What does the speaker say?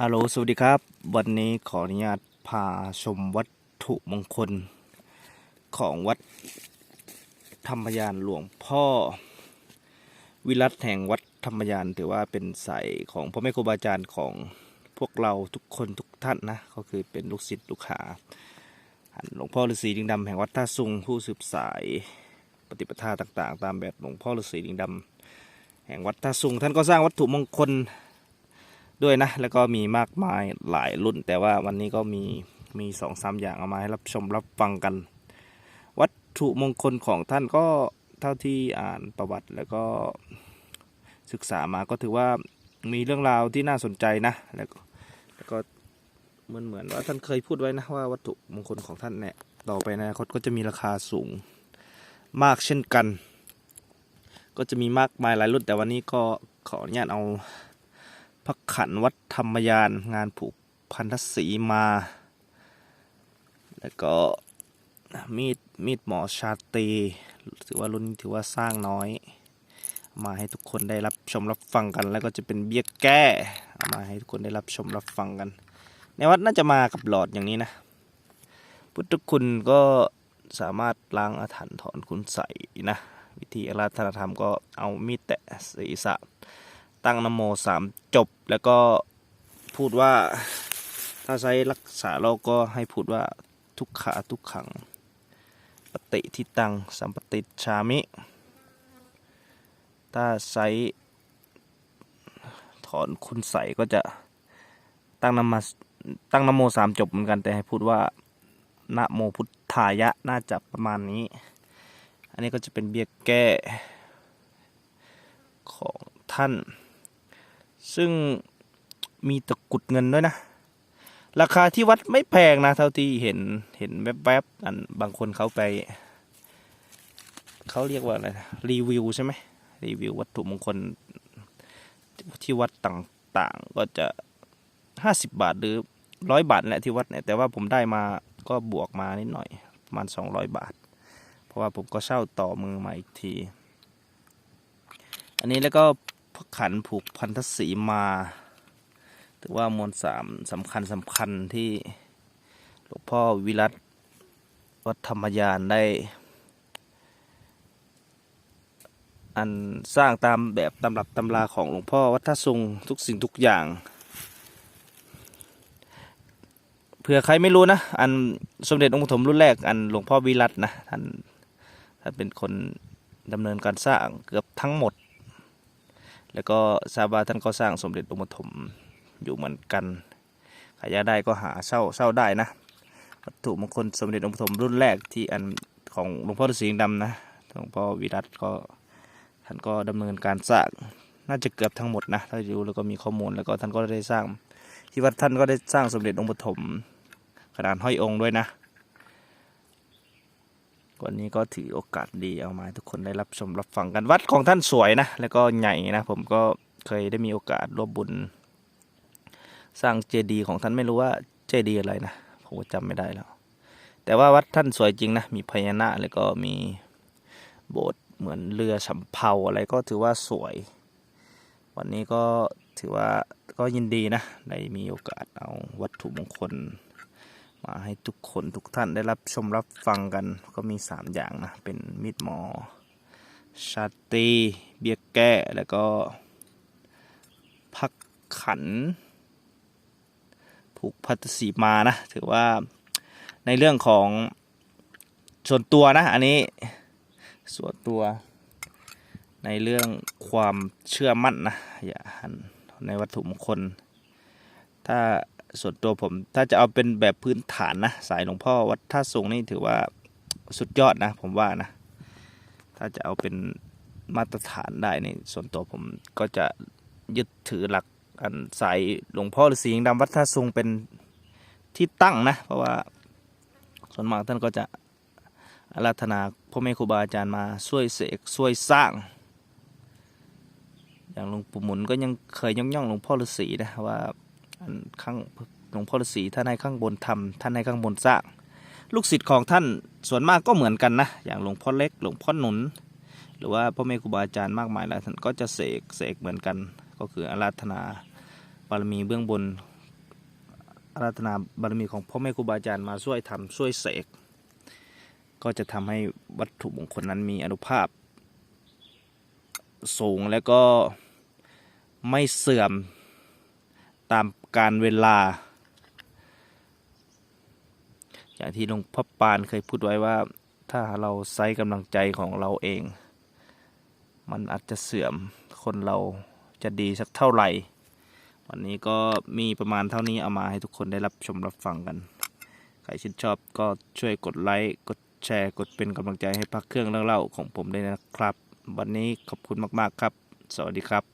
ฮัลโหลสวัสดีครับ วันนี้ขออนุญาตพาชมวัตถุมงคล ของวัดธรรมยานหลวงพ่อ วิรัตแห่งวัดธรรมยานถือว่าเป็นสายของพ่อแม่ครูบาอาจารย์ของพวกเราทุกคนทุกท่านนะ ก็คือเป็นลูกศิษย์ลูกหาหลวงพ่อฤาษีลิงดำแห่งวัดท่าซุงผู้สืบสายปฏิปทาต่างๆ ตามแบบหลวงพ่อฤาษีลิงดำแห่งวัดท่าซุงท่านก็สร้างวัตถุมงคล ด้วยนะ แล้วก็มีมากมายหลายรุ่น แต่ว่าวันนี้ก็มีมีสองสามอย่างเอามาให้รับชมรับฟังกัน วัตถุมงคลของท่านก็เท่าที่อ่านประวัติแล้วก็ศึกษามาก็ถือว่ามีเรื่องราวที่น่าสนใจนะ แล้วก็แล้วก็เหมือนเหมือนว่าท่านเคยพูดไว้นะว่าวัตถุมงคลของท่านเนี่ยต่อไปในอนาคตก็จะมีราคาสูงมากเช่นกัน ก็จะมีมากมายหลายรุ่นแต่วันนี้ก็ขออนุญาตเอา พระขันวัดธรรมยานงานผูกพันธสีมา แล้วก็มีดมีดหมอชาตรีถือว่ารุ่นถือว่าสร้างน้อย มาให้ทุกคนได้รับชมรับฟังกัน แล้วก็จะเป็นเบี้ยแก้มาให้ทุกคนได้รับชมรับฟังกัน ในวัดน่าจะมากับหลอดอย่างนี้นะ พุทธคุณก็สามารถล้างอาถรรพ์ถอนคุณใสยนะ วิธีอาราธนาธรรมก็เอามีดแตะศีรษะ ตั้งนโมสามจบแล้วก็พูดว่า ถ้าใช้รักษาโรคก็ให้พูดว่าทุกขาทุกขัง ปฏิทิตังสัมปติชามิ ถ้าใช้ถอนคุณใสก็จะตั้งนมาตั้งนโมสามจบเหมือนกันแต่ให้พูดว่านะโมพุทธายะน่าจะประมาณนี้ อันนี้ก็จะเป็นเบี้ยแก้ของท่าน ซึ่งมีตะกุดเงินด้วยนะ ราคาที่วัดไม่แพงนะ เท่าที่เห็นเห็นแวบๆอันบางคนเขาไป เขาเรียกว่าอะไรนะรีวิวใช่ไหมรีวิววัตถุมงคลที่วัดต่างๆก็จะห้าสิบบาทหรือร้อยบาทแหละที่วัดเนี่ยแต่ว่าผมได้มาก็บวกมานิดหน่อยประมาณสองร้อยบาท เพราะว่าผมก็เช่าต่อมือมาอีกที อันนี้แล้วก็ พระขันผูกพันธสีมาถือว่ามวลสามสำคัญสำคัญที่หลวงพ่อวิรัตวัดธรรมยานได้ อันสร้างตามแบบตำรับตำราของหลวงพ่อวัดท่าซุงทุกสิ่งทุกอย่างเผื่อใครไม่รู้นะ อันสมเด็จองค์ปฐมรุ่นแรก อันหลวงพ่อวิรัตนะท่านท่านเป็นคนดำเนินการสร้างเกือบทั้งหมด แล้วก็ซาบาท่านก็สร้างสมเด็จองค์ปฐมอยู่เหมือนกันใครอยากได้ก็หาเช่าเช่าได้นะวัตถุมงคลสมเด็จองค์ปฐมรุ่นแรกที่อันของหลวงพ่อฤาษีดำนะหลวงพ่อวิรัตก็ท่านก็ดำเนินการสร้างน่าจะเกือบทั้งหมดนะถ้าดูแล้วก็มีข้อมูลแล้วก็ท่านก็ได้สร้างที่วัดท่านก็ได้สร้างสมเด็จองค์ปฐมขนาดห้อยองค์ด้วยนะ วันนี้ก็ถือโอกาสดีเอามาทุกคนได้รับชมรับฟังกันวัดของท่านสวยนะ แล้วก็ใหญ่นะ ผมก็เคยได้มีโอกาสร่วมบุญ สร้างเจดีย์ของท่านไม่รู้ว่าเจดีย์อะไรนะผมก็จำไม่ได้แล้ว แต่ว่าวัดท่านสวยจริงนะ มีพญานาคแล้วก็มีโบสถ์เหมือนเรือสำเภาอะไรก็ถือว่าสวย วันนี้ก็ถือว่าก็ยินดีนะได้มีโอกาสเอาวัตถุมงคล มาให้ทุกคนทุกท่านได้รับชมรับฟังกันก็มีสามอย่างนะ เป็นมีดหมอ ชาตีเบียแก้แล้วก็ พักขัน ผูกพัตสีมานะ ถือว่าในเรื่องของส่วนตัวนะ อันนี้ส่วนตัวในเรื่องความเชื่อมั่นนะ อย่าหันในวัตถุมงคล ถ้า ส่วนตัวผม ถ้าจะเอาเป็นแบบพื้นฐานนะ สายหลวงพ่อวัดท่าสูงนี่ถือว่าสุดยอดนะ ผมว่านะ ถ้าจะเอาเป็นมาตรฐานได้นี่ส่วนตัวผมก็จะยึดถือหลักอันสายหลวงพ่อฤาษีดำวัดท่าสูงเป็นที่ตั้งนะ เพราะว่าส่วนมากท่านก็จะอาราธนาพ่อแม่ครูบาอาจารย์มาช่วยเสกช่วยสร้าง อย่างหลวงปู่หมุนก็ยังเคยย่องย่องหลวงพ่อฤาษีนะว่า ข้างหลวงพ่อฤาษีท่านให้ข้างบนทำท่านให้ข้างบนสร้าง ลูกศิษย์ของท่านส่วนมากก็เหมือนกันนะอย่างหลวงพ่อเล็กหลวงพ่อหนุน หรือว่าพ่อแม่ครูบาอาจารย์มากมายหลายท่านก็จะเสกเสกเหมือนกัน ก็คืออาราธนาบารมีเบื้องบนอาราธนาบารมีของพ่อแม่ครูบาอาจารย์มาช่วยทำช่วยเสกก็จะทำให้วัตถุมงคลนั้นมีอนุภาพ สูงและก็ไม่เสื่อมตาม การเวลา อย่างที่หลวงพ่อปานเคยพูดไว้ว่าถ้าเราใช้กำลังใจของเราเอง มันอาจจะเสื่อมคนเราจะดีสักเท่าไหร่ วันนี้ก็มีประมาณเท่านี้เอามาให้ทุกคนได้รับชมรับฟังกัน ใครชื่นชอบก็ช่วยกดไลค์กดแชร์กดเป็นกำลังใจให้พักเครื่องเรื่องเล่าของผมด้วยนะครับ วันนี้ขอบคุณมาก ๆ ครับ สวัสดีครับ